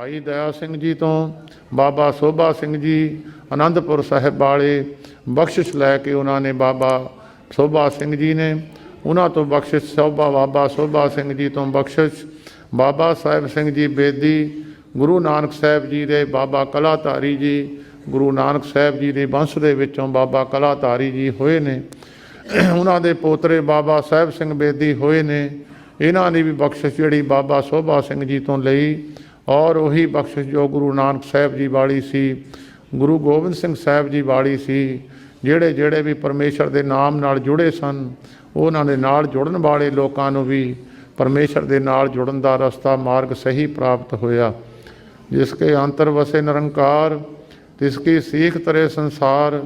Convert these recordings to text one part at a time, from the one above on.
ਭਾਈ ਦਇਆ ਸਿੰਘ ਜੀ ਤੋਂ, ਬਾਬਾ ਸੋਭਾ ਸਿੰਘ ਜੀ ਆਨੰਦਪੁਰ ਸਾਹਿਬ ਵਾਲੇ ਬਖਸ਼ਿਸ਼ ਲੈ ਕੇ ਉਹਨਾਂ ਨੇ ਬਾਬਾ ਸੋਭਾ ਸਿੰਘ ਜੀ ਨੇ, ਉਹਨਾਂ ਤੋਂ ਬਖਸ਼ਿਸ਼ ਸੋਭਾ, ਬਾਬਾ ਸੋਭਾ ਸਿੰਘ ਜੀ ਤੋਂ ਬਖਸ਼ਿਸ਼, ਬਾਬਾ ਸਾਹਿਬ ਸਿੰਘ ਜੀ ਬੇਦੀ, ਗੁਰੂ ਨਾਨਕ ਸਾਹਿਬ ਜੀ ਦੇ ਬਾਬਾ ਕਲਾਧਾਰੀ ਜੀ, ਗੁਰੂ ਨਾਨਕ ਸਾਹਿਬ ਜੀ ਦੇ ਵੰਸ਼ ਦੇ ਵਿੱਚੋਂ ਬਾਬਾ ਕਲਾਧਾਰੀ ਜੀ ਹੋਏ ਨੇ। ਉਹਨਾਂ ਦੇ ਪੋਤਰੇ ਬਾਬਾ ਸਾਹਿਬ ਸਿੰਘ ਬੇਦੀ ਹੋਏ ਨੇ। ਇਹਨਾਂ ਦੀ ਵੀ ਬਖਸ਼ਿਸ਼ ਜਿਹੜੀ ਬਾਬਾ ਸੋਭਾ ਸਿੰਘ ਜੀ ਤੋਂ ਲਈ ਔਰ ਉਹੀ ਬਖਸ਼ਿਸ਼ ਜੋ ਗੁਰੂ ਨਾਨਕ ਸਾਹਿਬ ਜੀ ਵਾਲੀ ਸੀ, ਗੁਰੂ ਗੋਬਿੰਦ ਸਿੰਘ ਸਾਹਿਬ ਜੀ ਵਾਲੀ ਸੀ, ਜਿਹੜੇ ਜਿਹੜੇ ਵੀ ਪਰਮੇਸ਼ਰ ਦੇ ਨਾਮ ਨਾਲ ਜੁੜੇ ਸਨ, ਉਹਨਾਂ ਦੇ ਨਾਲ ਜੁੜਨ ਵਾਲੇ ਲੋਕਾਂ ਨੂੰ ਵੀ ਪਰਮੇਸ਼ਰ ਦੇ ਨਾਲ ਜੁੜਨ ਦਾ ਰਸਤਾ, ਮਾਰਗ ਸਹੀ ਪ੍ਰਾਪਤ ਹੋਇਆ। ਜਿਸ ਕੇ ਅੰਤਰ ਵਸੇ ਨਿਰੰਕਾਰ, ਤਿਸ ਕੀ ਸੀਖ ਤਰੇ ਸੰਸਾਰ,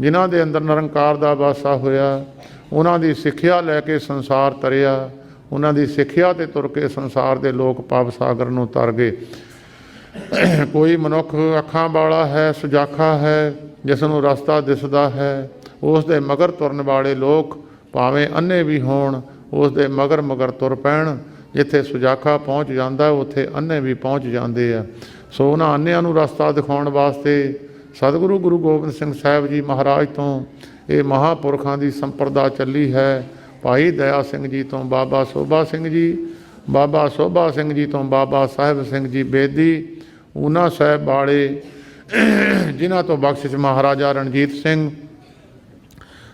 ਜਿਨ੍ਹਾਂ ਦੇ ਅੰਦਰ ਨਿਰੰਕਾਰ ਦਾ ਵਾਸਾ ਹੋਇਆ, ਉਹਨਾਂ ਦੀ ਸਿੱਖਿਆ ਲੈ ਕੇ ਸੰਸਾਰ ਤਰਿਆ। ਉਹਨਾਂ ਦੀ ਸਿੱਖਿਆ ਤੇ ਤੁਰ ਕੇ ਸੰਸਾਰ ਦੇ ਲੋਕ ਪਾਪ ਸਾਗਰ ਨੂੰ ਤਰ ਗਏ। ਕੋਈ ਮਨੁੱਖ ਅੱਖਾਂ ਵਾਲਾ ਹੈ, ਸੁਜਾਖਾ ਹੈ, ਜਿਸ ਨੂੰ ਰਸਤਾ ਦਿਸਦਾ ਹੈ, ਉਸ ਦੇ ਮਗਰ ਤੁਰਨ ਵਾਲੇ ਲੋਕ ਭਾਵੇਂ ਅੰਨੇ ਵੀ ਹੋਣ, ਉਸ ਦੇ ਮਗਰ ਮਗਰ ਤੁਰ ਪੈਣ। ਜਿੱਥੇ ਸੁਜਾਖਾ ਪਹੁੰਚ ਜਾਂਦਾ, ਉੱਥੇ ਅੰਨੇ ਵੀ ਪਹੁੰਚ ਜਾਂਦੇ ਆ। ਸੋ ਉਹਨਾਂ ਅੰਨਿਆਂ ਨੂੰ ਰਸਤਾ ਦਿਖਾਉਣ ਵਾਸਤੇ ਸਤਿਗੁਰੂ ਗੁਰੂ ਗੋਬਿੰਦ ਸਿੰਘ ਸਾਹਿਬ ਜੀ ਮਹਾਰਾਜ ਤੋਂ ਇਹ ਮਹਾਪੁਰਖਾਂ ਦੀ ਸੰਪਰਦਾ ਚੱਲੀ ਹੈ। ਭਾਈ ਦਇਆ ਸਿੰਘ ਜੀ ਤੋਂ ਬਾਬਾ ਸੋਭਾ ਸਿੰਘ ਜੀ, ਬਾਬਾ ਸੋਭਾ ਸਿੰਘ ਜੀ ਤੋਂ ਬਾਬਾ ਸਾਹਿਬ ਸਿੰਘ ਜੀ ਬੇਦੀ, ਉਹਨਾਂ ਸਾਹਿਬ ਵਾਲੇ, ਜਿਨ੍ਹਾਂ ਤੋਂ ਬਖਸ਼ਿਸ਼ ਮਹਾਰਾਜਾ ਰਣਜੀਤ ਸਿੰਘ,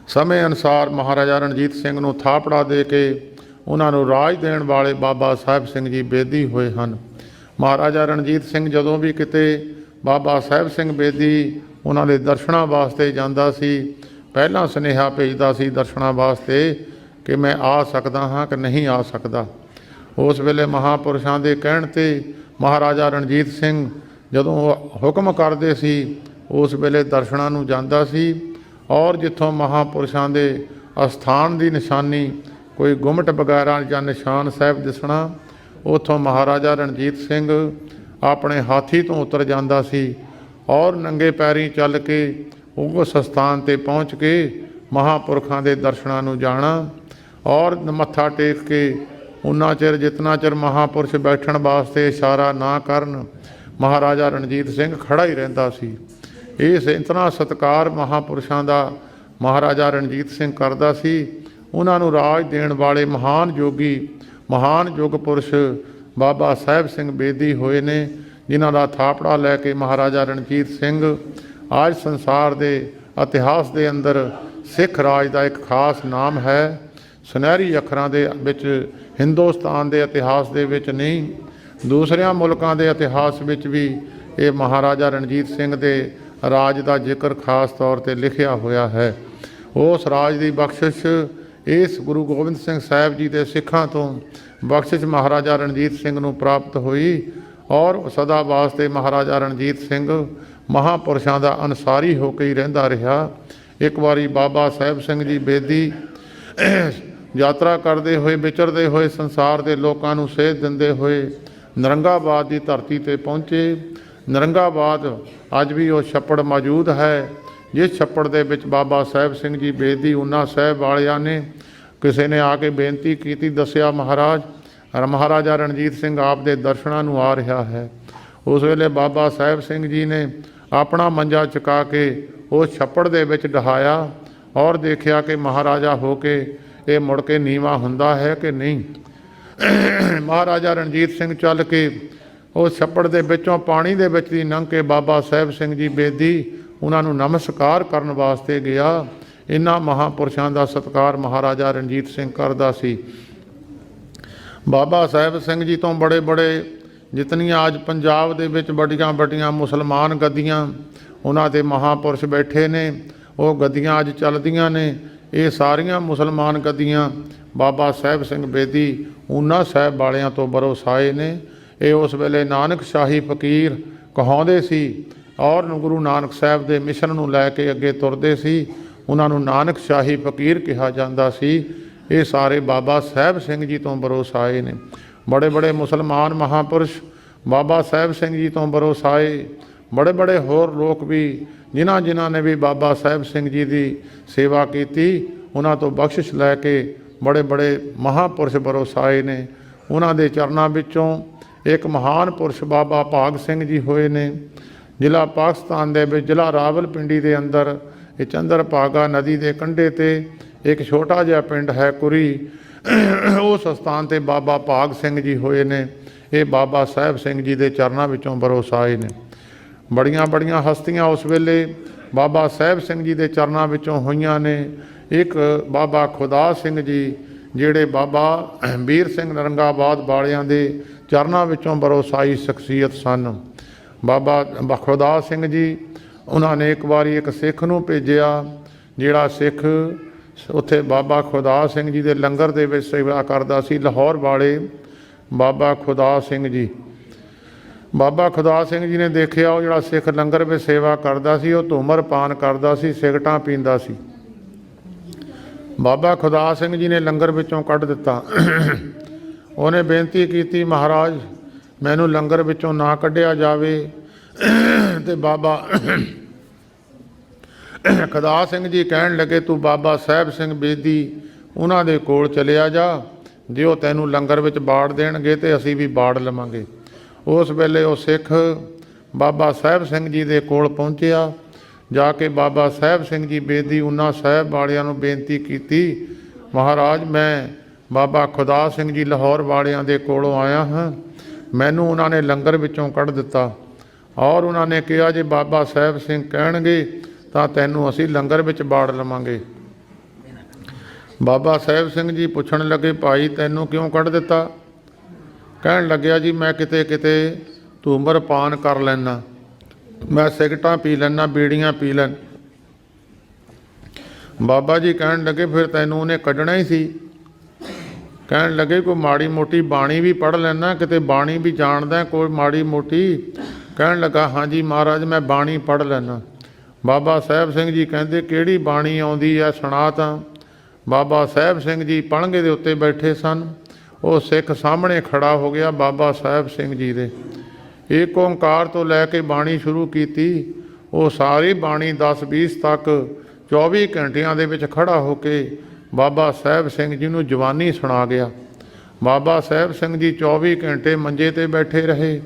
ਸਮੇਂ ਅਨੁਸਾਰ ਮਹਾਰਾਜਾ ਰਣਜੀਤ ਸਿੰਘ ਨੂੰ ਥਾਪੜਾ ਦੇ ਕੇ ਉਹਨਾਂ ਨੂੰ ਰਾਜ ਦੇਣ ਵਾਲੇ ਬਾਬਾ ਸਾਹਿਬ ਸਿੰਘ ਜੀ ਬੇਦੀ ਹੋਏ ਹਨ। ਮਹਾਰਾਜਾ ਰਣਜੀਤ ਸਿੰਘ ਜਦੋਂ ਵੀ ਕਿਤੇ ਬਾਬਾ ਸਾਹਿਬ ਸਿੰਘ ਬੇਦੀ ਉਹਨਾਂ ਦੇ ਦਰਸ਼ਨਾਂ ਵਾਸਤੇ ਜਾਂਦਾ ਸੀ, ਪਹਿਲਾਂ ਸੁਨੇਹਾ ਭੇਜਦਾ ਸੀ ਦਰਸ਼ਨਾਂ ਵਾਸਤੇ ਕਿ ਮੈਂ ਆ ਸਕਦਾ ਹਾਂ ਕਿ ਨਹੀਂ ਆ ਸਕਦਾ। ਉਸ ਵੇਲੇ ਮਹਾਪੁਰਸ਼ਾਂ ਦੇ ਕਹਿਣ ਤੇ ਮਹਾਰਾਜਾ ਰਣਜੀਤ ਸਿੰਘ ਜਦੋਂ ਹੁਕਮ ਕਰਦੇ ਸੀ, ਉਸ ਵੇਲੇ ਦਰਸ਼ਨਾਂ ਨੂੰ ਜਾਂਦਾ ਸੀ ਔਰ ਜਿੱਥੋਂ ਮਹਾਪੁਰਸ਼ਾਂ ਦੇ ਅਸਥਾਨ ਦੀ ਨਿਸ਼ਾਨੀ, ਕੋਈ ਗੁਮਟ ਵਗੈਰਾ ਜਾਂ ਨਿਸ਼ਾਨ ਸਾਹਿਬ ਦਿਸਣਾ, ਉਥੋਂ ਮਹਾਰਾਜਾ ਰਣਜੀਤ ਸਿੰਘ ਆਪਣੇ ਹਾਥੀ ਤੋਂ ਉਤਰ ਜਾਂਦਾ ਸੀ ਔਰ ਨੰਗੇ ਪੈਰੀਂ ਚੱਲ ਕੇ ਉਸ ਸਥਾਨ ਤੇ ਪਹੁੰਚ ਕੇ ਮਹਾਪੁਰਖਾਂ ਦੇ ਦਰਸ਼ਨਾਂ ਨੂੰ ਜਾਣਾ। ਔਰ ਮੱਥਾ ਟੇਕ ਕੇ ਉਹਨਾਂ ਚਿਰ ਜਿਤਨਾ ਚਿਰ ਮਹਾਪੁਰਸ਼ ਬੈਠਣ ਵਾਸਤੇ ਇਸ਼ਾਰਾ ਨਾ ਕਰਨ, ਮਹਾਰਾਜਾ ਰਣਜੀਤ ਸਿੰਘ ਖੜਾ ਹੀ ਰਹਿੰਦਾ ਸੀ। ਇਸ ਇਤਨਾ ਸਤਕਾਰ ਮਹਾਪੁਰਸ਼ਾਂ ਦਾ ਮਹਾਰਾਜਾ ਰਣਜੀਤ ਸਿੰਘ ਕਰਦਾ ਸੀ। ਉਹਨਾਂ ਨੂੰ ਰਾਜ ਦੇਣ ਵਾਲੇ ਮਹਾਨ ਜੋਗੀ, ਮਹਾਨ ਯੁਗ ਪੁਰਸ਼ ਬਾਬਾ ਸਾਹਿਬ ਸਿੰਘ ਬੇਦੀ ਹੋਏ ਨੇ, ਜਿਨ੍ਹਾਂ ਦਾ ਥਾਪੜਾ ਲੈ ਕੇ ਮਹਾਰਾਜਾ ਰਣਜੀਤ ਸਿੰਘ ਅੱਜ ਸੰਸਾਰ ਦੇ ਇਤਿਹਾਸ ਦੇ ਅੰਦਰ ਸਿੱਖ ਰਾਜ ਦਾ ਇੱਕ ਖਾਸ ਨਾਮ ਹੈ। ਸੁਨਹਿਰੀ ਅੱਖਰਾਂ ਦੇ ਵਿੱਚ, ਹਿੰਦੁਸਤਾਨ ਦੇ ਇਤਿਹਾਸ ਦੇ ਵਿੱਚ ਨਹੀਂ, ਦੂਸਰਿਆਂ ਮੁਲਕਾਂ ਦੇ ਇਤਿਹਾਸ ਵਿੱਚ ਵੀ ਇਹ ਮਹਾਰਾਜਾ ਰਣਜੀਤ ਸਿੰਘ ਦੇ ਰਾਜ ਦਾ ਜ਼ਿਕਰ ਖਾਸ ਤੌਰ ਤੇ ਲਿਖਿਆ ਹੋਇਆ ਹੈ। ਉਸ ਰਾਜ ਦੀ ਬਖਸ਼ਿਸ਼ ਇਸ ਗੁਰੂ ਗੋਬਿੰਦ ਸਿੰਘ ਸਾਹਿਬ ਜੀ ਦੇ ਸਿੱਖਾਂ ਤੋਂ ਬਖਸ਼ਿਸ਼ ਮਹਾਰਾਜਾ ਰਣਜੀਤ ਸਿੰਘ ਨੂੰ ਪ੍ਰਾਪਤ ਹੋਈ ਔਰ ਸਦਾ ਵਾਸਤੇ ਮਹਾਰਾਜਾ ਰਣਜੀਤ ਸਿੰਘ ਮਹਾਪੁਰਸ਼ਾਂ ਦਾ ਅਨਸਾਰੀ ਹੋ ਕੇ ਹੀ ਰਹਿੰਦਾ ਰਿਹਾ। ਇੱਕ ਵਾਰੀ ਬਾਬਾ ਸਾਹਿਬ ਸਿੰਘ ਜੀ ਬੇਦੀ ਯਾਤਰਾ ਕਰਦੇ ਹੋਏ, ਵਿਚਰਦੇ ਹੋਏ, ਸੰਸਾਰ ਦੇ ਲੋਕਾਂ ਨੂੰ ਸੇਧ ਦਿੰਦੇ ਹੋਏ ਨਰੰਗਾਬਾਦ ਦੀ ਧਰਤੀ ਤੇ ਪਹੁੰਚੇ। ਨਰੰਗਾਬਾਦ ਅੱਜ ਵੀ ਉਹ ਛੱਪੜ ਮੌਜੂਦ ਹੈ, ਜਿਸ ਛੱਪੜ ਦੇ ਵਿੱਚ ਬਾਬਾ ਸਾਹਿਬ ਸਿੰਘ ਜੀ ਬੇਦੀ ਉਹਨਾਂ ਸਾਹਿਬ ਵਾਲਿਆਂ ਨੇ ਕਿਸੇ ਨੇ ਆ ਕੇ ਬੇਨਤੀ ਕੀਤੀ, ਦੱਸਿਆ, ਮਹਾਰਾਜ ਮਹਾਰਾਜਾ ਰਣਜੀਤ ਸਿੰਘ ਆਪ ਦੇ ਦਰਸ਼ਨਾਂ ਨੂੰ ਆ ਰਿਹਾ ਹੈ। ਉਸ ਵੇਲੇ ਬਾਬਾ ਸਾਹਿਬ ਸਿੰਘ ਜੀ ਨੇ ਆਪਣਾ ਮੰਜਾ ਚੁਕਾ ਕੇ ਉਸ ਛੱਪੜ ਦੇ ਵਿੱਚ ਡਹਾਇਆ ਔਰ ਦੇਖਿਆ ਕਿ ਮਹਾਰਾਜਾ ਹੋ ਕੇ ਇਹ ਮੁੜ ਕੇ ਨੀਵਾ ਹੁੰਦਾ ਹੈ ਕਿ ਨਹੀਂ? ਮਹਾਰਾਜਾ ਰਣਜੀਤ ਸਿੰਘ ਚੱਲ ਕੇ ਉਹ ਛੱਪੜ ਦੇ ਵਿੱਚੋਂ ਪਾਣੀ ਦੇ ਵਿੱਚ ਦੀ ਲੰਘ ਕੇ ਬਾਬਾ ਸਾਹਿਬ ਸਿੰਘ ਜੀ ਬੇਦੀ ਉਹਨਾਂ ਨੂੰ ਨਮਸਕਾਰ ਕਰਨ ਵਾਸਤੇ ਗਿਆ। ਇਹਨਾਂ ਮਹਾਪੁਰਸ਼ਾਂ ਦਾ ਸਤਕਾਰ ਮਹਾਰਾਜਾ ਰਣਜੀਤ ਸਿੰਘ ਕਰਦਾ ਸੀ। ਬਾਬਾ ਸਾਹਿਬ ਸਿੰਘ ਜੀ ਤੋਂ ਬੜੇ ਬੜੇ ਜਿਤਨੀਆਂ ਅੱਜ ਪੰਜਾਬ ਦੇ ਵਿੱਚ ਵੱਡੀਆਂ ਵੱਡੀਆਂ ਮੁਸਲਮਾਨ ਗੱਦੀਆਂ, ਉਹਨਾਂ ਦੇ ਮਹਾਪੁਰਸ਼ ਬੈਠੇ ਨੇ, ਉਹ ਗੱਦੀਆਂ ਅੱਜ ਚੱਲਦੀਆਂ ਨੇ। ਇਹ ਸਾਰੀਆਂ ਮੁਸਲਮਾਨ ਗੱਦੀਆਂ ਬਾਬਾ ਸਾਹਿਬ ਸਿੰਘ ਬੇਦੀ ਉਹਨਾਂ ਸਾਹਿਬ ਵਾਲਿਆਂ ਤੋਂ ਬਰੋਸਾਏ ਨੇ। ਇਹ ਉਸ ਵੇਲੇ ਨਾਨਕ ਸ਼ਾਹੀ ਫਕੀਰ ਕਹਾਉਂਦੇ ਸੀ, ਔਰ ਗੁਰੂ ਨਾਨਕ ਸਾਹਿਬ ਦੇ ਮਿਸ਼ਨ ਨੂੰ ਲੈ ਕੇ ਅੱਗੇ ਤੁਰਦੇ ਸੀ। ਉਹਨਾਂ ਨੂੰ ਨਾਨਕ ਸ਼ਾਹੀ ਫਕੀਰ ਕਿਹਾ ਜਾਂਦਾ ਸੀ। ਇਹ ਸਾਰੇ ਬਾਬਾ ਸਾਹਿਬ ਸਿੰਘ ਜੀ ਤੋਂ ਬਰੋਸਾਏ ਨੇ। ਬੜੇ ਬੜੇ ਮੁਸਲਮਾਨ ਮਹਾਪੁਰਸ਼ ਬਾਬਾ ਸਾਹਿਬ ਸਿੰਘ ਜੀ ਤੋਂ ਬਰੋਸਾਏ। ਬੜੇ ਬੜੇ ਹੋਰ ਲੋਕ ਵੀ, ਜਿਨ੍ਹਾਂ ਜਿਨ੍ਹਾਂ ਨੇ ਵੀ ਬਾਬਾ ਸਾਹਿਬ ਸਿੰਘ ਜੀ ਦੀ ਸੇਵਾ ਕੀਤੀ, ਉਹਨਾਂ ਤੋਂ ਬਖਸ਼ਿਸ਼ ਲੈ ਕੇ ਬੜੇ ਬੜੇ ਮਹਾਪੁਰਸ਼ ਬਰੋਸਾਏ ਨੇ। ਉਹਨਾਂ ਦੇ ਚਰਨਾਂ ਵਿੱਚੋਂ ਇੱਕ ਮਹਾਨ ਪੁਰਸ਼ ਬਾਬਾ ਭਾਗ ਸਿੰਘ ਜੀ ਹੋਏ ਨੇ। ਜ਼ਿਲ੍ਹਾ ਪਾਕਿਸਤਾਨ ਦੇ ਵਿੱਚ, ਜ਼ਿਲ੍ਹਾ ਰਾਵਲਪਿੰਡੀ ਦੇ ਅੰਦਰ, ਇਹ ਚੰਦਰ ਭਾਗਾ ਨਦੀ ਦੇ ਕੰਢੇ ਤੇ ਇੱਕ ਛੋਟਾ ਜਿਹਾ ਪਿੰਡ ਹੈ ਕੁਰੀ। ਉਸ ਸਥਾਨ ਤੇ ਬਾਬਾ ਭਾਗ ਸਿੰਘ ਜੀ ਹੋਏ ਨੇ। ਇਹ ਬਾਬਾ ਸਾਹਿਬ ਸਿੰਘ ਜੀ ਦੇ ਚਰਨਾਂ ਵਿੱਚੋਂ ਬਰੋਸ ਆਏ ਨੇ। ਬੜੀਆਂ ਬੜੀਆਂ ਹਸਤੀਆਂ ਉਸ ਵੇਲੇ ਬਾਬਾ ਸਾਹਿਬ ਸਿੰਘ ਜੀ ਦੇ ਚਰਨਾਂ ਵਿੱਚੋਂ ਹੋਈਆਂ ਨੇ। ਇੱਕ ਬਾਬਾ ਖੁਦਾ ਸਿੰਘ ਜੀ, ਜਿਹੜੇ ਬਾਬਾ ਵੀਰ ਸਿੰਘ ਨਰੰਗਾਬਾਦ ਵਾਲਿਆਂ ਦੇ ਚਰਨਾਂ ਵਿੱਚੋਂ ਬਰੋਸਾਈ ਸ਼ਖਸੀਅਤ ਸਨ। ਬਾਬਾ ਬਖੁਦਾ ਸਿੰਘ ਜੀ, ਉਹਨਾਂ ਨੇ ਇੱਕ ਵਾਰੀ ਇੱਕ ਸਿੱਖ ਨੂੰ ਭੇਜਿਆ, ਜਿਹੜਾ ਸਿੱਖ ਉੱਥੇ ਬਾਬਾ ਖੁਦਾ ਸਿੰਘ ਜੀ ਦੇ ਲੰਗਰ ਦੇ ਵਿੱਚ ਸੇਵਾ ਕਰਦਾ ਸੀ। ਲਾਹੌਰ ਵਾਲੇ ਬਾਬਾ ਖੁਦਾ ਸਿੰਘ ਜੀ ਬਾਬਾ ਖੁਦਾ ਸਿੰਘ ਜੀ ਨੇ ਦੇਖਿਆ ਉਹ ਜਿਹੜਾ ਸਿੱਖ ਲੰਗਰ ਵਿੱਚ ਸੇਵਾ ਕਰਦਾ ਸੀ, ਉਹ ਧੂਮਰ ਪਾਨ ਕਰਦਾ ਸੀ, ਸਿਗਟਾਂ ਪੀਂਦਾ ਸੀ। ਬਾਬਾ ਖੁਦਾ ਸਿੰਘ ਜੀ ਨੇ ਲੰਗਰ ਵਿੱਚੋਂ ਕੱਢ ਦਿੱਤਾ। ਉਹਨੇ ਬੇਨਤੀ ਕੀਤੀ, ਮਹਾਰਾਜ, ਮੈਨੂੰ ਲੰਗਰ ਵਿੱਚੋਂ ਨਾ ਕੱਢਿਆ ਜਾਵੇ। ਤੇ ਬਾਬਾ ਖੁਦਾ ਸਿੰਘ ਜੀ ਕਹਿਣ ਲੱਗੇ, ਤੂੰ ਬਾਬਾ ਸਾਹਿਬ ਸਿੰਘ ਬੇਦੀ, ਉਹਨਾਂ ਦੇ ਕੋਲ ਚਲਿਆ ਜਾ। ਜੇ ਉਹ ਤੈਨੂੰ ਲੰਗਰ ਵਿੱਚ ਬਾੜ ਦੇਣਗੇ ਤੇ ਅਸੀਂ ਵੀ ਬਾੜ ਲਵਾਂਗੇ। ਉਸ ਵੇਲੇ ਉਹ ਸਿੱਖ ਬਾਬਾ ਸਾਹਿਬ ਸਿੰਘ ਜੀ ਦੇ ਕੋਲ ਪਹੁੰਚਿਆ। ਜਾ ਕੇ ਬਾਬਾ ਸਾਹਿਬ ਸਿੰਘ ਜੀ ਬੇਦੀ ਉਹਨਾਂ ਸਾਹਿਬ ਵਾਲਿਆਂ ਨੂੰ ਬੇਨਤੀ ਕੀਤੀ, ਮਹਾਰਾਜ, ਮੈਂ ਬਾਬਾ ਖੁਦਾ ਸਿੰਘ ਜੀ ਲਾਹੌਰ ਵਾਲਿਆਂ ਦੇ ਕੋਲੋਂ ਆਇਆ ਹਾਂ। ਮੈਨੂੰ ਉਹਨਾਂ ਨੇ ਲੰਗਰ ਵਿੱਚੋਂ ਕੱਢ ਦਿੱਤਾ ਔਰ ਉਹਨਾਂ ਨੇ ਕਿਹਾ, ਜੇ ਬਾਬਾ ਸਾਹਿਬ ਸਿੰਘ ਕਹਿਣਗੇ ਤਾਂ ਤੈਨੂੰ ਅਸੀਂ ਲੰਗਰ ਵਿੱਚ ਬਾੜ ਲਵਾਂਗੇ। ਬਾਬਾ ਸਾਹਿਬ ਸਿੰਘ ਜੀ ਪੁੱਛਣ ਲੱਗੇ, ਭਾਈ, ਤੈਨੂੰ ਕਿਉਂ ਕੱਢ ਦਿੱਤਾ? ਕਹਿਣ ਲੱਗਿਆ, ਜੀ, ਮੈਂ ਕਿਤੇ ਕਿਤੇ ਧੂਮਰ ਪਾਨ ਕਰ ਲੈਣਾ ਮੈਂ ਸਿਗਟਾਂ ਪੀ ਲੈਣਾ ਬੀੜੀਆਂ ਪੀ ਲੈਣ ਬਾਬਾ ਜੀ ਕਹਿਣ ਲੱਗੇ, ਫਿਰ ਤੈਨੂੰ ਉਹਨੇ ਕੱਢਣਾ ਹੀ ਸੀ। ਕਹਿਣ ਲੱਗੇ, ਕੋਈ ਮਾੜੀ ਮੋਟੀ ਬਾਣੀ ਵੀ ਪੜ੍ਹ ਲੈਣਾ ਕਿਤੇ ਬਾਣੀ ਵੀ ਜਾਣਦਾ, ਕੋਈ ਮਾੜੀ ਮੋਟੀ। ਕਹਿਣ ਲੱਗਾ ਹਾਂਜੀ ਮਹਾਰਾਜ, ਮੈਂ ਬਾਣੀ ਪੜ੍ਹ ਲੈਣਾ ਬਾਬਾ ਸਾਹਿਬ ਸਿੰਘ ਜੀ ਕਹਿੰਦੇ, ਕਿਹੜੀ ਬਾਣੀ ਆਉਂਦੀ ਆ ਸੁਣਾ ਤਾਂ। ਬਾਬਾ ਸਾਹਿਬ ਸਿੰਘ ਜੀ ਪਲੰਘੇ ਦੇ ਉੱਤੇ ਬੈਠੇ ਸਨ। ਉਹ ਸਿੱਖ ਸਾਹਮਣੇ ਖੜਾ ਹੋ ਗਿਆ ਬਾਬਾ ਸਾਹਿਬ ਸਿੰਘ ਜੀ ਦੇ। ਏਕ ਓੰਕਾਰ ਤੋਂ ਲੈ ਕੇ ਬਾਣੀ ਸ਼ੁਰੂ ਕੀਤੀ, ਉਹ ਸਾਰੀ ਬਾਣੀ 10 20 ਤੱਕ 24 ਘੰਟਿਆਂ ਦੇ ਵਿੱਚ ਖੜਾ ਹੋ ਕੇ ਬਾਬਾ ਸਾਹਿਬ ਸਿੰਘ ਜੀ ਨੂੰ ਜਵਾਨੀ ਸੁਣਾ ਗਿਆ। ਬਾਬਾ ਸਾਹਿਬ ਸਿੰਘ ਜੀ 24 ਘੰਟੇ ਮੰਜੇ ਤੇ ਬੈਠੇ ਰਹੇ।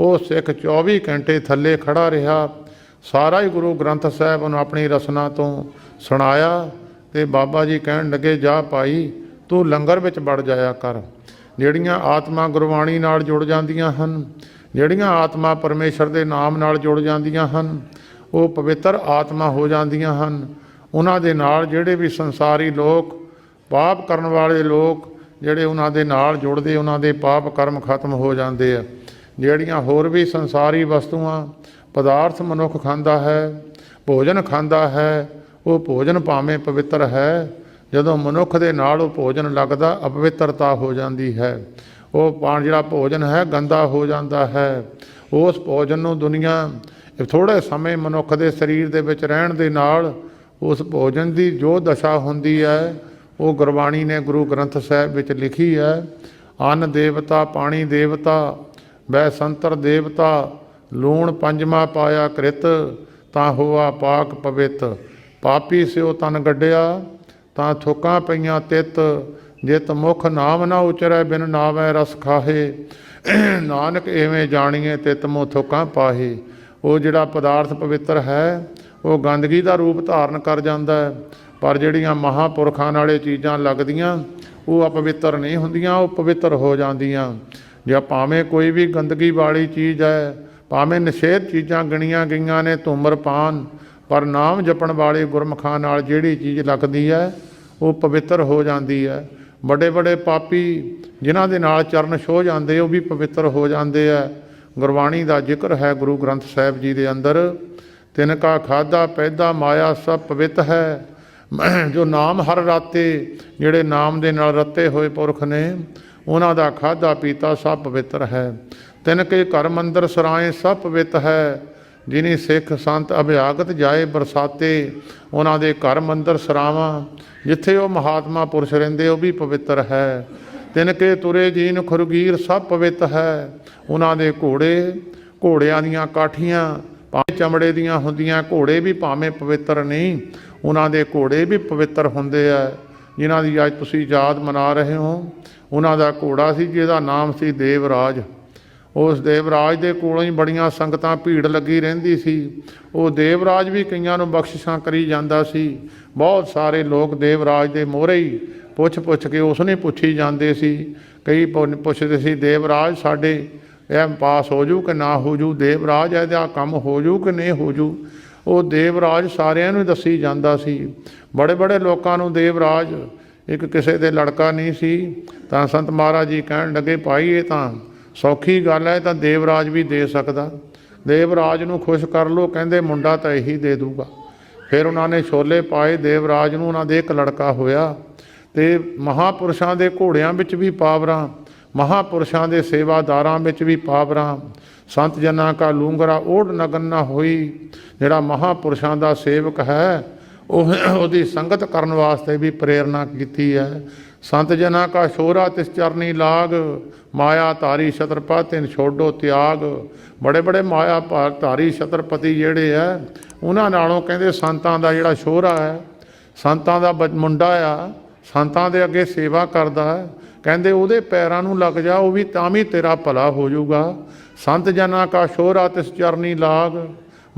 ਉਹ ਸਿੱਖ 24 ਘੰਟੇ ਥੱਲੇ ਖੜਾ ਰਿਹਾ। ਸਾਰਾ ਹੀ ਗੁਰੂ ਗ੍ਰੰਥ ਸਾਹਿਬ ਨੂੰ ਆਪਣੀ ਰਸਨਾ ਤੋਂ ਸੁਣਾਇਆ ਤੇ ਬਾਬਾ ਜੀ ਕਹਿਣ ਲੱਗੇ, ਜਾ ਭਾਈ ਤੂੰ ਲੰਗਰ ਵਿੱਚ ਵੜ ਜਾਇਆ ਕਰ। ਜਿਹੜੀਆਂ ਆਤਮਾ ਗੁਰਬਾਣੀ ਨਾਲ ਜੁੜ ਜਾਂਦੀਆਂ ਹਨ, ਜਿਹੜੀਆਂ ਆਤਮਾ ਪਰਮੇਸ਼ਰ ਦੇ ਨਾਮ ਨਾਲ ਜੁੜ ਜਾਂਦੀਆਂ ਹਨ, ਉਹ ਪਵਿੱਤਰ ਆਤਮਾ ਹੋ ਜਾਂਦੀਆਂ ਹਨ। ਉਹਨਾਂ ਦੇ ਨਾਲ ਜਿਹੜੇ ਵੀ ਸੰਸਾਰੀ ਲੋਕ, ਪਾਪ ਕਰਨ ਵਾਲੇ ਲੋਕ, ਜਿਹੜੇ ਉਹਨਾਂ ਦੇ ਨਾਲ ਜੁੜਦੇ, ਉਹਨਾਂ ਦੇ ਪਾਪ ਕਰਮ ਖਤਮ ਹੋ ਜਾਂਦੇ ਆ। ਜਿਹੜੀਆਂ ਹੋਰ ਵੀ ਸੰਸਾਰੀ ਵਸਤੂਆਂ, ਪਦਾਰਥ ਮਨੁੱਖ ਖਾਂਦਾ ਹੈ, ਭੋਜਨ ਖਾਂਦਾ ਹੈ, ਉਹ ਭੋਜਨ ਭਾਵੇਂ ਪਵਿੱਤਰ ਹੈ ਜਦੋਂ ਮਨੁੱਖ ਦੇ ਨਾਲ ਉਹ ਭੋਜਨ ਲੱਗਦਾ, ਅਪਵਿੱਤਰਤਾ ਹੋ ਜਾਂਦੀ ਹੈ। ਉਹ ਪਾਣ ਜਿਹੜਾ ਭੋਜਨ ਹੈ, ਗੰਦਾ ਹੋ ਜਾਂਦਾ ਹੈ। ਉਸ ਭੋਜਨ ਨੂੰ ਦੁਨੀਆ ਥੋੜੇ ਸਮੇਂ ਮਨੁੱਖ ਦੇ ਸਰੀਰ ਦੇ ਵਿੱਚ ਰਹਿਣ ਦੇ ਨਾਲ ਉਸ ਭੋਜਨ ਦੀ ਜੋ ਦਸ਼ਾ ਹੁੰਦੀ ਹੈ, ਉਹ ਗੁਰਬਾਣੀ ਨੇ ਗੁਰੂ ਗ੍ਰੰਥ ਸਾਹਿਬ ਵਿੱਚ ਲਿਖੀ ਹੈ, ਅੰਨ ਦੇਵਤਾ, ਪਾਣੀ ਦੇਵਤਾ ਬੈ ਸੰਤਰ ਦੇਵਤਾ, ਲੂਣ ਪੰਜਮਾ ਪਾਇਆ ਕ੍ਰਿਤ, ਤਾਂ ਹੋਆ ਪਾਕ ਪਵਿੱਤ। ਪਾਪੀ ਸਿਓ ਤਨ ਗੱਡਿਆ ਤਾਂ ਥੁੱਕਾਂ ਪਈਆਂ ਤਿਤ, ਜਿਤ ਮੁਖ ਨਾਮ ਨਾ ਉਚਰੈ, ਬਿਨ ਨਾਵੈ ਰਸ ਖਾਹੇ। ਨਾਨਕ ਐਵੇਂ ਜਾਣੀਏ ਤਿਤ ਮੋ ਥੁੱਕਾਂ ਪਾਹੇ। ਉਹ ਜਿਹੜਾ ਪਦਾਰਥ ਪਵਿੱਤਰ ਹੈ, ਉਹ ਗੰਦਗੀ ਦਾ ਰੂਪ ਧਾਰਨ ਕਰ ਜਾਂਦਾ ਹੈ। ਪਰ ਜਿਹੜੀਆਂ ਮਹਾਪੁਰਖਾਂ ਨਾਲੇ ਚੀਜ਼ਾਂ ਲੱਗਦੀਆਂ, ਉਹ ਅਪਵਿੱਤਰ ਨਹੀਂ ਹੁੰਦੀਆਂ, ਉਹ ਪਵਿੱਤਰ ਹੋ ਜਾਂਦੀਆਂ। ਜਾਂ ਭਾਵੇਂ ਕੋਈ ਵੀ ਗੰਦਗੀ ਵਾਲੀ ਚੀਜ਼ ਹੈ, ਭਾਵੇਂ ਨਿਸ਼ੇਧ ਚੀਜ਼ਾਂ ਗਿਣੀਆਂ ਗਈਆਂ ਨੇ, ਧੂਮਰਪਾਨ ਪਰ ਨਾਮ ਜਪਣ ਵਾਲੇ ਗੁਰਮਖਾਂ ਨਾਲ ਜਿਹੜੀ ਚੀਜ਼ ਲੱਗਦੀ ਹੈ, ਉਹ ਪਵਿੱਤਰ ਹੋ ਜਾਂਦੀ ਹੈ। ਵੱਡੇ ਵੱਡੇ ਪਾਪੀ ਜਿਨ੍ਹਾਂ ਦੇ ਨਾਲ ਚਰਨ ਛੋਹ ਜਾਂਦੇ, ਉਹ ਵੀ ਪਵਿੱਤਰ ਹੋ ਜਾਂਦੇ ਆ। ਗੁਰਬਾਣੀ ਦਾ ਜ਼ਿਕਰ ਹੈ ਗੁਰੂ ਗ੍ਰੰਥ ਸਾਹਿਬ ਜੀ ਦੇ ਅੰਦਰ, ਤਿਨ ਕਾ ਖਾਦਾ ਪੈਦਾ ਮਾਇਆ ਸਭ ਪਵਿੱਤ ਹੈ। ਜੋ ਨਾਮ ਹਰ ਰਾਤੇ, ਜਿਹੜੇ ਨਾਮ ਦੇ ਨਾਲ ਰੱਤੇ ਹੋਏ ਪੁਰਖ ਨੇ, ਉਹਨਾਂ ਦਾ ਖਾਦਾ ਪੀਤਾ ਸਭ ਪਵਿੱਤਰ ਹੈ। ਤਿਨ ਕੇ ਘਰ ਮੰਦਰ ਸਰਾਏ ਸਭ ਪਵਿੱਤ ਹੈ। ਜਿਨੀ ਸਿੱਖ ਸੰਤ ਅਭਿਆਗਤ ਜਾਏ ਬਰਸਾਤੇ, ਉਹਨਾਂ ਦੇ ਘਰ ਮੰਦਰ ਸਰਾਵਾਂ, ਜਿੱਥੇ ਉਹ ਮਹਾਤਮਾ ਪੁਰਸ਼ ਰਹਿੰਦੇ, ਉਹ ਵੀ ਪਵਿੱਤਰ ਹੈ। ਤਿਨ ਕੇ ਤੁਰੇ ਜੀਨ ਖੁਰਗੀਰ ਸਭ ਪਵਿੱਤ ਹੈ। ਉਹਨਾਂ ਦੇ ਘੋੜੇ, ਘੋੜਿਆਂ ਦੀਆਂ ਕਾਠੀਆਂ, ਭਾਵੇਂ ਚਮੜੇ ਦੀਆਂ ਹੁੰਦੀਆਂ, ਘੋੜੇ ਵੀ ਭਾਵੇਂ ਪਵਿੱਤਰ ਨਹੀਂ, ਉਹਨਾਂ ਦੇ ਘੋੜੇ ਵੀ ਪਵਿੱਤਰ ਹੁੰਦੇ ਆ। ਜਿਨ੍ਹਾਂ ਦੀ ਅੱਜ ਤੁਸੀਂ ਯਾਦ ਮਨਾ ਰਹੇ ਹੋ, ਉਹਨਾਂ ਦਾ ਘੋੜਾ ਸੀ, ਜਿਹਦਾ ਨਾਮ ਸੀ ਦੇਵਰਾਜ। ਉਸ ਦੇਵਰਾਜ ਦੇ ਕੋਲੋਂ ਹੀ ਬੜੀਆਂ ਸੰਗਤਾਂ ਭੀੜ ਲੱਗੀ ਰਹਿੰਦੀ ਸੀ। ਉਹ ਦੇਵਰਾਜ ਵੀ ਕਈਆਂ ਨੂੰ ਬਖਸ਼ਿਸ਼ਾਂ ਕਰੀ ਜਾਂਦਾ ਸੀ। ਬਹੁਤ ਸਾਰੇ ਲੋਕ ਦੇਵਰਾਜ ਦੇ ਮੋਹਰੇ ਹੀ ਪੁੱਛ ਪੁੱਛ ਕੇ ਉਸ ਨੇ ਪੁੱਛੀ ਜਾਂਦੇ ਸੀ। ਕਈ ਪੁ- ਪੁੱਛਦੇ ਸੀ, ਦੇਵਰਾਜ, ਸਾਡੇ ਇਹ ਪਾਸ ਹੋ ਜੂ ਕਿ ਨਾ ਹੋ ਜੂ? ਦੇਵਰਾਜ, ਇਹਦਾ ਕੰਮ ਹੋ ਜੂ ਕਿ ਨਹੀਂ ਹੋ ਜੂ? ਉਹ ਦੇਵਰਾਜ ਸਾਰਿਆਂ ਨੂੰ ਦੱਸੀ ਜਾਂਦਾ ਸੀ। ਬੜੇ ਬੜੇ ਲੋਕਾਂ ਨੂੰ ਦੇਵਰਾਜ ਇੱਕ ਕਿਸੇ ਦੇ ਲੜਕਾ ਨਹੀਂ ਸੀ। ਤਾਂ ਸੰਤ ਮਹਾਰਾਜ ਜੀ ਕਹਿਣ ਲੱਗੇ, ਭਾਈ, ਇਹ ਤਾਂ ਸੌਖੀ ਗੱਲ ਹੈ, ਤਾਂ ਦੇਵਰਾਜ ਵੀ ਦੇ ਸਕਦਾ। ਦੇਵਰਾਜ ਨੂੰ ਖੁਸ਼ ਕਰ ਲੋ ਕਹਿੰਦੇ ਮੁੰਡਾ ਤਾਂ ਇਹੀ ਦੇ ਦੂਗਾ। ਫਿਰ ਉਹਨਾਂ ਨੇ ਛੋਲੇ ਪਾਏ, ਦੇਵਰਾਜ ਨੂੰ ਉਹਨਾਂ ਦੇ ਇੱਕ ਲੜਕਾ ਹੋਇਆ। ਤੇ ਮਹਾਪੁਰਸ਼ਾਂ ਦੇ ਘੋੜਿਆਂ ਵਿੱਚ ਵੀ ਪਾਵਰਾਂ, ਮਹਾਪੁਰਸ਼ਾਂ ਦੇ ਸੇਵਾਦਾਰਾਂ ਵਿੱਚ ਵੀ ਪਾਵਰਾਂ। ਸੰਤ ਜਨਾਂ ਕਾ ਲੂੰਗਰਾ ਓੜ ਨਗਨ ਨਾ ਹੋਈ। ਜਿਹੜਾ ਮਹਾਪੁਰਸ਼ਾਂ ਦਾ ਸੇਵਕ ਹੈ, ਉਹ ਉਹਦੀ ਸੰਗਤ ਕਰਨ ਵਾਸਤੇ ਵੀ ਪ੍ਰੇਰਣਾ ਕੀਤੀ ਹੈ। ਸੰਤ ਜਨਾ ਕਾ ਸ਼ੋਰਾ ਤਿਸ ਚਰਨੀ ਲਾਗ, ਮਾਇਆ ਧਾਰੀ ਛਤਰਪਾ ਤਿਨ ਛੋਡੋ ਤਿਆਗ। ਬੜੇ ਬੜੇ ਮਾਇਆ ਭਾਗ ਧਾਰੀ ਛਤਰਪਤੀ ਜਿਹੜੇ ਆ ਉਹਨਾਂ ਨਾਲੋਂ ਕਹਿੰਦੇ ਸੰਤਾਂ ਦਾ ਜਿਹੜਾ ਸ਼ੋਰਾ ਹੈ ਸੰਤਾਂ ਦਾ ਬੱਚ- ਮੁੰਡਾ ਆ, ਸੰਤਾਂ ਦੇ ਅੱਗੇ ਸੇਵਾ ਕਰਦਾ ਹੈ ਕਹਿੰਦੇ ਉਹਦੇ ਪੈਰਾਂ ਨੂੰ ਲੱਗ ਜਾ, ਉਹ ਵੀ ਤਾਂ ਵੀ ਤੇਰਾ ਭਲਾ ਹੋ ਜਾਊਗਾ। ਸੰਤ ਜਨਾ ਕਾ ਸ਼ੋਰਾ ਤਿਸ ਚਰਨੀ ਲਾਗ,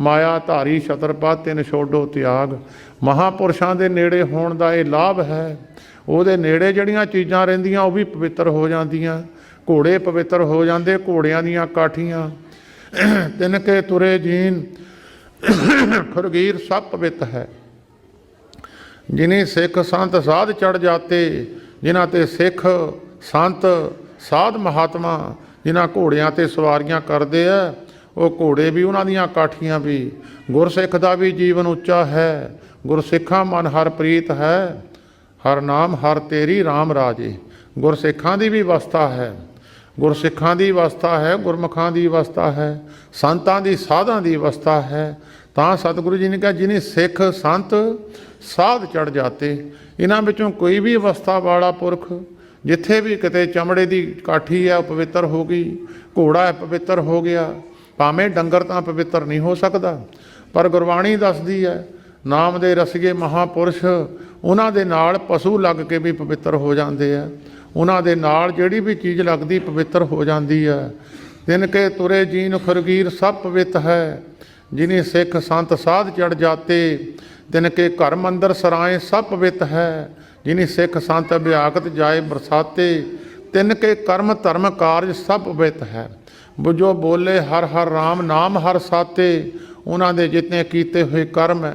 ਮਾਇਆ ਧਾਰੀ ਛਤਰਪਾ ਤਿਨ ਛੋਡੋ ਤਿਆਗ। ਮਹਾਪੁਰਸ਼ਾਂ ਦੇ ਨੇੜੇ ਹੋਣ ਦਾ ਇਹ ਲਾਭ ਹੈ ਉਹਦੇ ਨੇੜੇ ਜਿਹੜੀਆਂ ਚੀਜ਼ਾਂ ਰਹਿੰਦੀਆਂ ਉਹ ਵੀ ਪਵਿੱਤਰ ਹੋ ਜਾਂਦੀਆਂ। ਘੋੜੇ ਪਵਿੱਤਰ ਹੋ ਜਾਂਦੇ, ਘੋੜਿਆਂ ਦੀਆਂ ਕਾਠੀਆਂ। ਤਿਨ ਕੇ ਤੁਰੇ ਜੀਨ ਖੁਰਗੀਰ ਸਭ ਪਵਿੱਤ ਹੈ। ਜਿਨੇ ਸਿੱਖ ਸੰਤ ਸਾਧ ਚੜ ਜਾਤੇ, ਜਿਨ੍ਹਾਂ ਤੇ ਸਿੱਖ ਸੰਤ ਸਾਧ ਮਹਾਤਮਾ, ਜਿਨ੍ਹਾਂ ਘੋੜਿਆਂ ਤੇ ਸਵਾਰੀਆਂ ਕਰਦੇ ਆ ਉਹ ਘੋੜੇ ਵੀ ਉਹਨਾਂ ਦੀਆਂ ਕਾਠੀਆਂ ਵੀ। ਗੁਰਸਿੱਖ ਦਾ ਵੀ ਜੀਵਨ ਉੱਚਾ ਹੈ। ਗੁਰਸਿੱਖਾਂ ਮਨ ਹਰ ਪ੍ਰੀਤ ਹੈ। ਹਰ ਨਾਮ, ਹਰ ਤੇਰੀ RAM ਰਾਜੇ। ਗੁਰਸਿੱਖਾਂ ਦੀ ਵੀ ਅਵਸਥਾ ਹੈ। ਗੁਰਸਿੱਖਾਂ ਦੀ ਅਵਸਥਾ ਹੈ, ਗੁਰਮੁਖਾਂ ਦੀ ਅਵਸਥਾ ਹੈ। ਸੰਤਾਂ ਦੀ, ਸਾਧਾਂ ਦੀ ਅਵਸਥਾ ਹੈ। ਤਾਂ ਸਤਿਗੁਰੂ ਜੀ ਨੇ ਕਿਹਾ, ਜਿਨੇ ਸਿੱਖ, ਸੰਤ, ਸਾਧ ਚੜ ਜਾਤੇ ਇਹਨਾਂ ਵਿੱਚੋਂ ਕੋਈ ਵੀ ਅਵਸਥਾ ਵਾਲਾ ਪੁਰਖ, ਜਿੱਥੇ ਵੀ ਕਿਤੇ ਚਮੜੇ ਦੀ ਕਾਠੀ ਹੈ, ਉਹ ਪਵਿੱਤਰ ਹੋ ਗਈ, ਘੋੜਾ ਹੈ, ਪਵਿੱਤਰ ਹੋ ਗਿਆ, ਭਾਵੇਂ ਡੰਗਰ ਤਾਂ ਪਵਿੱਤਰ ਨਹੀਂ ਹੋ ਸਕਦਾ, ਪਰ ਗੁਰਬਾਣੀ ਦੱਸਦੀ ਹੈ, ਨਾਮ ਦੇ ਰਸਗੇ ਮਹਾਪੁਰਸ਼ ਉਹਨਾਂ ਦੇ ਨਾਲ ਪਸ਼ੂ ਲੱਗ ਕੇ ਵੀ ਪਵਿੱਤਰ ਹੋ ਜਾਂਦੇ ਆ। ਉਹਨਾਂ ਦੇ ਨਾਲ ਜਿਹੜੀ ਵੀ ਚੀਜ਼ ਲੱਗਦੀ ਪਵਿੱਤਰ ਹੋ ਜਾਂਦੀ ਹੈ ਤਿਨ ਕੇ ਤੁਰੇ ਜੀਨ ਖੁਰਗੀਰ ਸਭ ਪਵਿੱਤ ਹੈ। ਜਿਨੇ ਸਿੱਖ ਸੰਤ ਸਾਧ ਚੜ ਜਾਤੇ ਤਿਨ ਕੇ ਘਰ ਮੰਦਰ ਸਰਾਏ ਸਭ ਪਵਿੱਤ ਹੈ। ਜਿਨੇ ਸਿੱਖ ਸੰਤ ਅਭਿਆਗਤ ਜਾਏ ਬਰਸਾਤੇ, ਤਿਨ ਕੇ ਕਰਮ ਧਰਮ ਕਾਰਜ ਸਭ ਪਵਿੱਤ ਹੈ। ਬੁਝੋ ਬੋਲੇ ਹਰ ਹਰ RAM ਨਾਮ ਹਰ ਸਾਤੇ, ਉਹਨਾਂ ਦੇ ਜਿਤਨੇ ਕੀਤੇ ਹੋਏ ਕਰਮ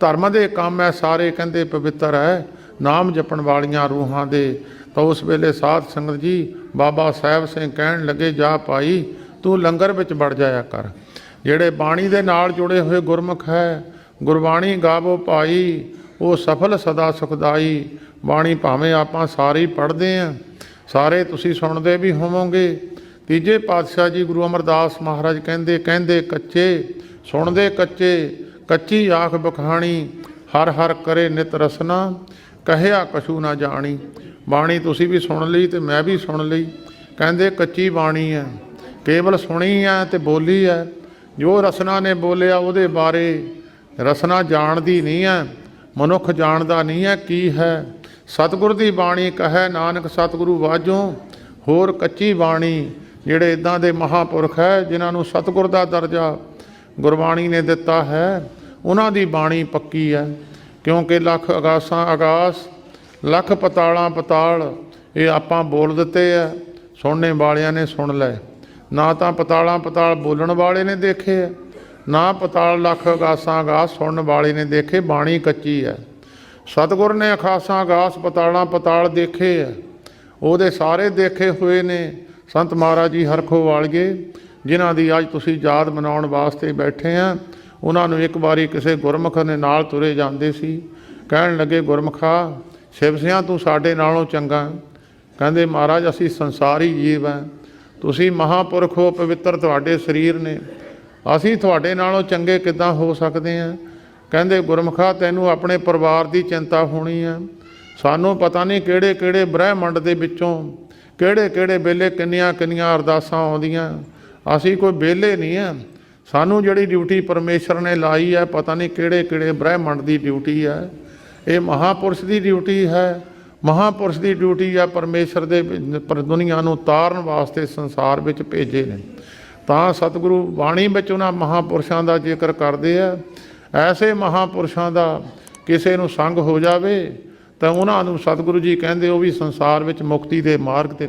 ਧਰਮ ਦੇ ਕੰਮ ਹੈ ਸਾਰੇ ਕਹਿੰਦੇ ਪਵਿੱਤਰ ਹੈ ਨਾਮ ਜਪਣ ਵਾਲੀਆਂ ਰੂਹਾਂ ਦੇ। ਤਾਂ ਉਸ ਵੇਲੇ ਸਾਧ ਸੰਗਤ ਜੀ, ਬਾਬਾ ਸਾਹਿਬ ਸਿੰਘ ਕਹਿਣ ਲੱਗੇ, ਜਾ ਭਾਈ, ਤੂੰ ਲੰਗਰ ਵਿੱਚ ਵੜ ਜਾਇਆ ਕਰ। ਜਿਹੜੇ ਬਾਣੀ ਦੇ ਨਾਲ ਜੁੜੇ ਹੋਏ ਗੁਰਮੁਖ ਹੈ, ਗੁਰਬਾਣੀ ਗਾਵੋ ਭਾਈ, ਉਹ ਸਫਲ ਸਦਾ ਸੁਖਦਾਈ। ਬਾਣੀ ਭਾਵੇਂ ਆਪਾਂ ਸਾਰੀ ਪੜ੍ਹਦੇ ਆਂ, ਸਾਰੇ ਤੁਸੀਂ ਸੁਣਦੇ ਵੀ ਹੋਵੋਗੇ। ਤੀਜੇ ਪਾਤਸ਼ਾਹ ਜੀ ਗੁਰੂ ਅਮਰਦਾਸ ਮਹਾਰਾਜ ਕਹਿੰਦੇ ਕਹਿੰਦੇ ਕੱਚੇ, ਸੁਣਦੇ ਕੱਚੇ ਕੱਚੀ ਆਖ ਬਖਾਣੀ, ਹਰ ਹਰ ਕਰੇ ਨਿਤ ਰਸਨਾ, ਕਹਿਆ ਕਛੂ ਨਾ ਜਾਣੀ। ਬਾਣੀ ਤੁਸੀਂ ਵੀ ਸੁਣ ਲਈ ਤੇ ਮੈਂ ਵੀ ਸੁਣ ਲਈ। ਕਹਿੰਦੇ ਕੱਚੀ ਬਾਣੀ ਹੈ, ਕੇਵਲ ਸੁਣੀ ਹੈ ਤੇ ਬੋਲੀ ਹੈ। ਜੋ ਰਸਨਾ ਨੇ ਬੋਲਿਆ ਉਹਦੇ ਬਾਰੇ ਰਸਨਾ ਜਾਣਦੀ ਨਹੀਂ ਹੈ, ਮਨੁੱਖ ਜਾਣਦਾ ਨਹੀਂ ਹੈ ਕੀ ਹੈ। ਸਤਿਗੁਰ ਦੀ ਬਾਣੀ ਕਹੈ, ਨਾਨਕ ਸਤਿਗੁਰੂ ਵਾਜੋਂ, ਹੋਰ ਕੱਚੀ ਬਾਣੀ ਜਿਹੜੇ ਇਦਾਂ ਦੇ ਮਹਾਪੁਰਖ ਹੈ, ਜਿਨ੍ਹਾਂ ਨੂੰ ਸਤਿਗੁਰ ਦਾ ਦਰਜਾ ਗੁਰਬਾਣੀ ਨੇ ਦਿੱਤਾ ਹੈ। ਉਹਨਾਂ ਦੀ ਬਾਣੀ ਪੱਕੀ ਹੈ, ਕਿਉਂਕਿ ਲੱਖ ਅਗਾਸਾਂ ਅਗਾਸ, ਲੱਖ ਪਤਾਲਾਂ ਪਤਾਲ, ਇਹ ਆਪਾਂ ਬੋਲ ਦਿੱਤੇ ਆ ਸੁਣਨੇ ਵਾਲਿਆਂ ਨੇ ਸੁਣ ਲਏ। ਨਾ ਤਾਂ ਪਤਾਲਾਂ ਪਤਾਲ ਬੋਲਣ ਵਾਲੇ ਨੇ ਦੇਖੇ ਆ ਨਾ ਪਤਾਲ ਲੱਖ ਅਗਾਸਾਂ ਅਗਾਸ ਸੁਣਨ ਵਾਲੇ ਨੇ ਦੇਖੇ, ਬਾਣੀ ਕੱਚੀ ਹੈ। ਸਤਿਗੁਰ ਨੇ ਅਖਾਸਾਂ ਅਗਾਸ ਪਤਾਲਾਂ ਪਤਾਲ ਦੇਖੇ ਆ ਉਹਦੇ ਸਾਰੇ ਦੇਖੇ ਹੋਏ ਨੇ। ਸੰਤ ਮਹਾਰਾਜ ਜੀ ਹਰਖੋ ਵਾਲਗੇ ਜਿਨ੍ਹਾਂ ਦੀ ਅੱਜ ਤੁਸੀਂ ਯਾਦ ਮਨਾਉਣ ਵਾਸਤੇ ਬੈਠੇ ਆ ਉਹਨਾਂ ਨੂੰ ਇੱਕ ਵਾਰੀ ਕਿਸੇ ਗੁਰਮੁਖ ਨੇ ਨਾਲ ਤੁਰੇ ਜਾਂਦੇ ਸੀ। ਕਹਿਣ ਲੱਗੇ, ਗੁਰਮੁਖਾ ਸ਼ਿਵ ਸਿਆਂ ਤੂੰ ਸਾਡੇ ਨਾਲੋਂ ਚੰਗਾ ਕਹਿੰਦੇ, ਮਹਾਰਾਜ, ਅਸੀਂ ਸੰਸਾਰੀ ਜੀਵ ਹਾਂ। ਤੁਸੀਂ ਮਹਾਪੁਰਖ ਹੋ, ਪਵਿੱਤਰ ਤੁਹਾਡੇ ਸਰੀਰ ਨੇ। ਅਸੀਂ ਤੁਹਾਡੇ ਨਾਲੋਂ ਚੰਗੇ ਕਿੱਦਾਂ ਹੋ ਸਕਦੇ ਹਾਂ? ਕਹਿੰਦੇ, ਗੁਰਮੁਖਾ, ਤੈਨੂੰ ਆਪਣੇ ਪਰਿਵਾਰ ਦੀ ਚਿੰਤਾ ਹੋਣੀ ਹੈ। ਸਾਨੂੰ ਪਤਾ ਨਹੀਂ ਕਿਹੜੇ ਕਿਹੜੇ ਬ੍ਰਹਿਮੰਡ ਦੇ ਵਿੱਚੋਂ ਕਿਹੜੇ ਕਿਹੜੇ ਵੇਲੇ ਕਿੰਨੀਆਂ ਕਿੰਨੀਆਂ ਅਰਦਾਸਾਂ ਆਉਂਦੀਆਂ। ਅਸੀਂ ਕੋਈ ਵਿਹਲੇ ਨਹੀਂ ਆ ਸਾਨੂੰ ਜਿਹੜੀ ਡਿਊਟੀ ਪਰਮੇਸ਼ਰ ਨੇ ਲਾਈ ਹੈ, ਪਤਾ ਨਹੀਂ ਕਿਹੜੇ ਕਿਹੜੇ ਬ੍ਰਹਿਮੰਡ ਦੀ ਡਿਊਟੀ ਹੈ। ਇਹ ਮਹਾਪੁਰਸ਼ ਦੀ ਡਿਊਟੀ ਹੈ। ਮਹਾਪੁਰਸ਼ ਦੀ ਡਿਊਟੀ ਹੈ ਪਰਮੇਸ਼ਰ ਦੇ ਪਰ ਦੁਨੀਆ ਨੂੰ ਤਾਰਨ ਵਾਸਤੇ ਸੰਸਾਰ ਵਿੱਚ ਭੇਜੇ ਨੇ। ਤਾਂ ਸਤਿਗੁਰੂ ਬਾਣੀ ਵਿੱਚ ਉਹਨਾਂ ਮਹਾਪੁਰਸ਼ਾਂ ਦਾ ਜ਼ਿਕਰ ਕਰਦੇ ਆ। ਐਸੇ ਮਹਾਪੁਰਸ਼ਾਂ ਦਾ ਕਿਸੇ ਨੂੰ ਸੰਗ ਹੋ ਜਾਵੇ, ਤਾਂ ਉਹਨਾਂ ਨੂੰ ਸਤਿਗੁਰੂ ਜੀ ਕਹਿੰਦੇ, ਉਹ ਵੀ ਸੰਸਾਰ ਵਿੱਚ ਮੁਕਤੀ ਦੇ ਮਾਰਗ ਤੇ